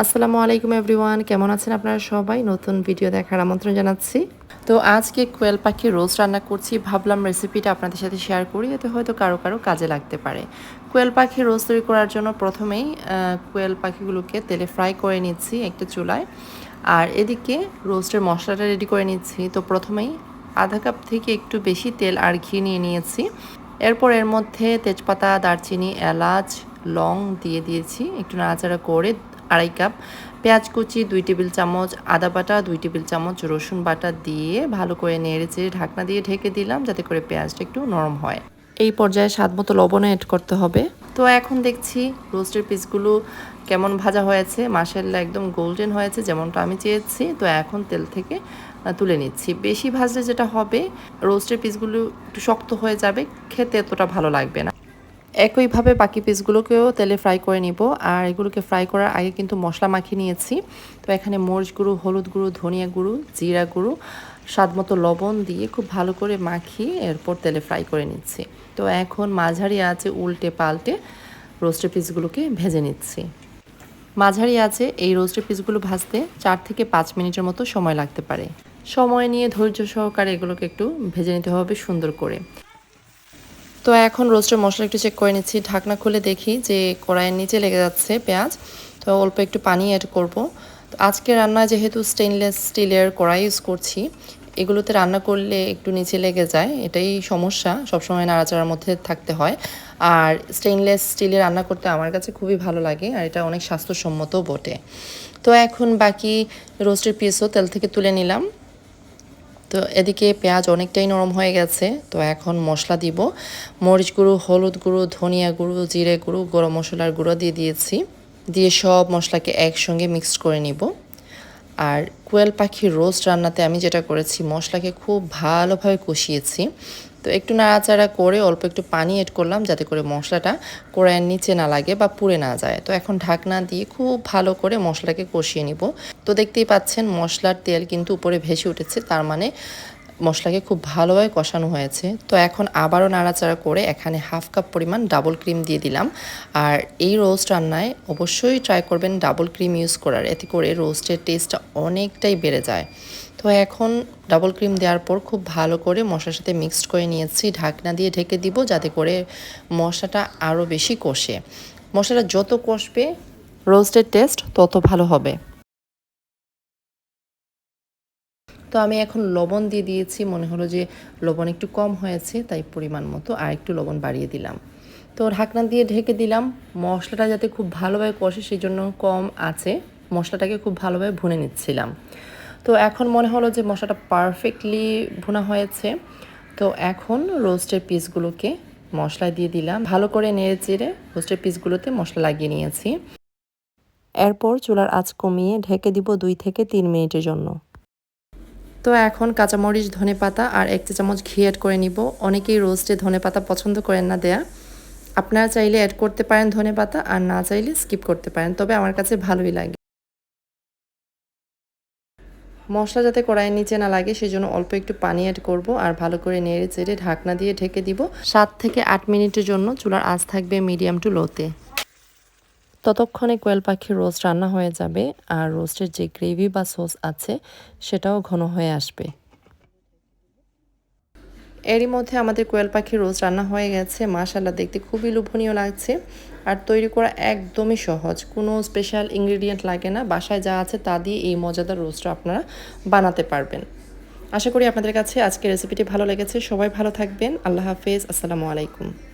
আসসালামু আলাইকুম এভরিওয়ান, কেমন আছেন আপনারা সবাই? নতুন ভিডিও দেখার আমন্ত্রণ জানাচ্ছি। তো আজকে কোয়েল পাখি রোজ রান্না করছি, ভাবলাম রেসিপিটা আপনাদের সাথে শেয়ার করি, এতে হয়তো কারও কারও কাজে লাগতে পারে। কোয়েল পাখি রোজ তৈরি করার জন্য প্রথমেই কোয়েল পাখিগুলোকে তেলে ফ্রাই করে নিচ্ছি একটা চুলায়। আর এদিকে রোস্টের মশলাটা রেডি করে নিচ্ছি। তো প্রথমেই আধা কাপ থেকে একটু বেশি তেল আর ঘি নিয়ে নিয়েছি। এরপর এর মধ্যে তেজপাতা, দারচিনি, এলাচ, লং দিয়ে দিয়েছি। একটু নাড়াচাড়া করে আড়াই কাপ পেঁয়াজ কুচি, দুই টেবিল চামচ আদা বাটা, দুই টেবিল চামচ রসুন বাটা দিয়ে ভালো করে নেড়ে চেড়ে ঢাকনা দিয়ে ঢেকে দিলাম যাতে করে পেঁয়াজটা একটু নরম হয়। এই পর্যায়ে স্বাদ মতো লবণও অ্যাড করতে হবে। তো এখন দেখছি রোস্টের পিসগুলো কেমন ভাজা হয়েছে। মাসাল্লা একদম গোল্ডেন হয়েছে যেমনটা আমি চেয়েছি। তো এখন তেল থেকে তুলে নিচ্ছি। বেশি ভাজলে যেটা হবে রোস্টের পিসগুলো একটু শক্ত হয়ে যাবে, খেতে এতটা ভালো লাগবে না। একইভাবে বাকি পিসগুলোকেও তেলে ফ্রাই করে নিব। আর এগুলোকে ফ্রাই করার আগে কিন্তু মশলা মাখিয়ে নিয়েছি। তো এখানে মরিচ গুঁড়ো, হলুদ গুঁড়ো, ধনিয়া গুঁড়ো, জিরা গুঁড়ো, স্বাদ মতো লবণ দিয়ে খুব ভালো করে মাখিয়ে এরপর তেলে ফ্রাই করে নিচ্ছি। তো এখন মাঝারি আছে উল্টে পাল্টে রোস্টের পিসগুলোকে ভেজে নিচ্ছি। মাঝারি আছে এই রোস্টের পিসগুলো ভাজতে চার থেকে পাঁচ মিনিটের মতো সময় লাগতে পারে। সময় নিয়ে ধৈর্য সহকারে এগুলোকে একটু ভেজে নিতে হবে সুন্দর করে। তো এখন রোস্টের মশলা একটু চেক করে নিচ্ছি। ঢাকনা খুলে দেখি যে কড়াইয়ের নিচে লেগে যাচ্ছে পেঁয়াজ। তো অল্প একটু পানি অ্যাড করব। তো আজকে রান্না যেহেতু স্টেনলেস স্টিলের কড়াই ইউজ করছি, এগুলোতে রান্না করলে একটু নিচে লেগে যায়, এটাই সমস্যা। সবসময় নাড়াচাড়ার মধ্যে থাকতে হয়। আর স্টেনলেস স্টিলে রান্না করতে আমার কাছে খুবই ভালো লাগে আর এটা অনেক স্বাস্থ্যসম্মতও বটে। তো এখন বাকি রোস্টের পিসও তেল থেকে তুলে নিলাম। তো এদিকে পেঁয়াজ অনেকটাই নরম হয়ে গেছে, তো এখন মশলা দিব। মরিচ গুঁড়ো, হলুদ গুঁড়ো, ধনিয়া গুঁড়ো, জিরে গুঁড়ো, গরম মশলার গুঁড়ো দিয়ে দিয়েছি। দিয়ে সব মশলাকে একসঙ্গে মিক্সড করে নিব। আর কোয়েল পাখির রোস্ট রান্নাতে আমি যেটা করেছি, মশলাকে খুব ভালোভাবে কষিয়েছি। তো একটু নাড়াচাড়া করে অল্প একটু পানি এড করলাম যাতে করে মশলাটা কড়াইয়ের নিচে না লাগে বা পুড়ে না যায়। তো এখন ঢাকনা দিয়ে খুব ভালো করে মশলাকে কষিয়ে নিব। তো দেখতেই পাচ্ছেন, মশলার তেল কিন্তু উপরে ভেসে উঠেছে, তার মানে মশলাকে খুব ভালোভাবে কষানো হয়েছে। তো এখন আবারও নাড়াচাড়া করে এখানে হাফ কাপ পরিমাণ ডাবল ক্রিম দিয়ে দিলাম। আর এই রোস্ট রান্নায় অবশ্যই ট্রাই করবেন ডাবল ক্রিম ইউজ করার, এতে করে রোস্টের টেস্টটা অনেকটাই বেড়ে যায়। তো এখন ডাবল ক্রিম দেওয়ার পর খুব ভালো করে মশলার সাথে মিক্সড করে নিয়েছি, ঢাকনা দিয়ে ঢেকে দিব যাতে করে মশলাটা আরও বেশি কষে। মশলাটা যত কষবে, রোস্টের টেস্ট তত ভালো হবে। তো আমি এখন লবণ দিয়ে দিয়েছি। মনে হলো যে লবণ একটু কম হয়েছে, তাই পরিমাণ মতো আর একটু লবণ বাড়িয়ে দিলাম। তো ঢাকনা দিয়ে ঢেকে দিলাম। মশলাটা যাতে খুব ভালোভাবে কষে সেই জন্য কম আছে। মশলাটাকে খুব ভালোভাবে ভুনে নিচ্ছিলাম। তো এখন মনে হলো যে মশলাটা পারফেক্টলি ভুনা হয়েছে। তো এখন রোস্টের পিসগুলোকে মশলা দিয়ে দিলাম। ভালো করে নেড়ে চেড়ে রোস্টের পিসগুলোতে মশলা লাগিয়ে নিয়েছি। এরপর চুলার আঁচ কমিয়ে ঢেকে দিব দুই থেকে তিন মিনিটের জন্য। তো এখন কাঁচামরিচ ধনে পাতা আর এক চা চামচ ঘি অ্যাড করে নিব। অনেকেই রোস্টে ধনে পাতা পছন্দ করেন না দেয়া। আপনারা চাইলে অ্যাড করতে পারেন ধনে পাতা আর না চাইলে স্কিপ করতে পারেন, তবে আমার কাছে ভালোই লাগে। মশলা যাতে কড়াইয়ের নিচে না লাগে, সেজন্য অল্প একটু পানি অ্যাড করব আর ভালো করে নেড়ে চেড়ে ঢাকনা দিয়ে ঢেকে দিব। সাত থেকে আট মিনিটের জন্য চুলার আঁচ থাকবে মিডিয়াম টু লোতে ততক্ষণে কোয়েল পাখির রোস্ট রান্না হয়ে যাবে আর রোস্টের যে গ্রেভি বা সস আছে, সেটাও ঘন হয়ে আসবে। এরই মধ্যে আমাদের কোয়েল পাখির রোস্ট রান্না হয়ে গেছে। মাশাল্লাহ দেখতে খুবই লোভনীয় লাগছে। আর তৈরি করা একদমই সহজ। কোনো স্পেশাল ইনগ্রিডিয়েন্ট লাগে না। বাসায় যা আছে তা দিয়ে এই মজাদার রোস্টটা আপনারা বানাতে পারবেন। আশা করি আপনাদের কাছে আজকের রেসিপিটি ভালো লেগেছে। সবাই ভালো থাকবেন। আল্লাহ হাফেজ। আসসালামু আলাইকুম।